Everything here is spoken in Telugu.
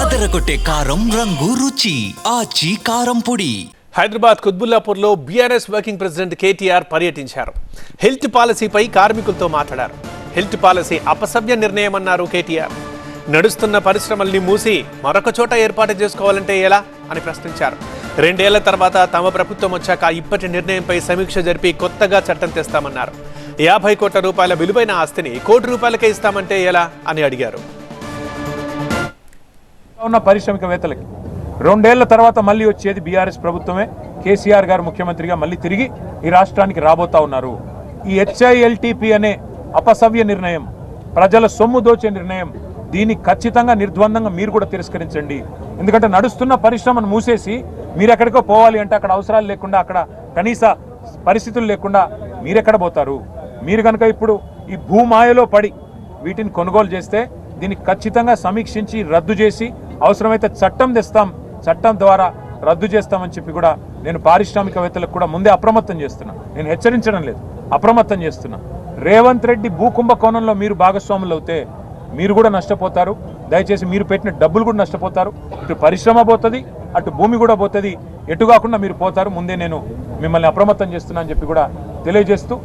అదరగొట్టే కారం రంగు రుచి ఆచి కారం పొడి. హైదరాబాద్ కుత్బుల్లాపూర్లో బీఆర్ఎస్ వర్కింగ్ ప్రెసిడెంట్ కేటీఆర్ పర్యటించారు. హెల్త్ పాలసీపై కార్మికులతో మాట్లాడారు. హెల్త్ పాలసీ అపసవ్య నిర్ణయం అన్నారు కేటీఆర్. నడుస్తున్న పరిశ్రమల్ని మూసి మరొక చోట ఏర్పాటు చేసుకోవాలంటే ఎలా అని ప్రశ్నించారు. రెండేళ్ళ తర్వాత తమ ప్రభుత్వం వచ్చాక ఇప్పటి నిర్ణయంపై సమీక్ష జరిపి కొత్తగా చట్టం తెస్తామన్నారు. యాభై కోట్ల రూపాయల విలువైన ఆస్తిని కోటి రూపాయలకే ఇస్తామంటే ఎలా అని అడిగారు. ఉన్న పారిశ్రామికవేత్తలకి. రెండేళ్ళ తర్వాత మళ్ళీ వచ్చేది బీఆర్ఎస్ ప్రభుత్వమే. కేసీఆర్ గారు ముఖ్యమంత్రిగా మళ్ళీ తిరిగి ఈ రాష్ట్రానికి రాబోతా ఉన్నారు. ఈ హెచ్ఐఎల్టీపీ అనే అపసవ్య నిర్ణయం ప్రజల సొమ్ము దోచే నిర్ణయం దీన్ని ఖచ్చితంగా నిర్ద్వందంగా మీరు కూడా తిరస్కరించండి. ఎందుకంటే నడుస్తున్న పరిశ్రమను మూసేసి మీరు ఎక్కడికో పోవాలి అంటే అక్కడ అవసరాలు లేకుండా అక్కడ కనీస పరిస్థితులు లేకుండా మీరెక్కడ పోతారు? మీరు కనుక ఇప్పుడు ఈ భూమాయలో పడి వీటిని కొనుగోలు చేస్తే దీన్ని ఖచ్చితంగా సమీక్షించి రద్దు చేసి అవసరమైతే చట్టం తెస్తాం చట్టం ద్వారా రద్దు చేస్తామని చెప్పి కూడా నేను పారిశ్రామికవేత్తలకు కూడా ముందే అప్రమత్తం చేస్తున్నా. నేను హెచ్చరించడం లేదు అప్రమత్తం చేస్తున్నా. రేవంత్ రెడ్డి భూకుంభకోణంలో మీరు భాగస్వాములు అవుతే మీరు కూడా నష్టపోతారు. దయచేసి మీరు పెట్టిన డబ్బులు కూడా నష్టపోతారు. ఇటు పరిశ్రమ పోతుంది అటు భూమి కూడా పోతుంది. ఎటు కాకుండా మీరు పోతారు. ముందే నేను మిమ్మల్ని అప్రమత్తం చేస్తున్నా అని చెప్పి కూడా తెలియజేస్తూ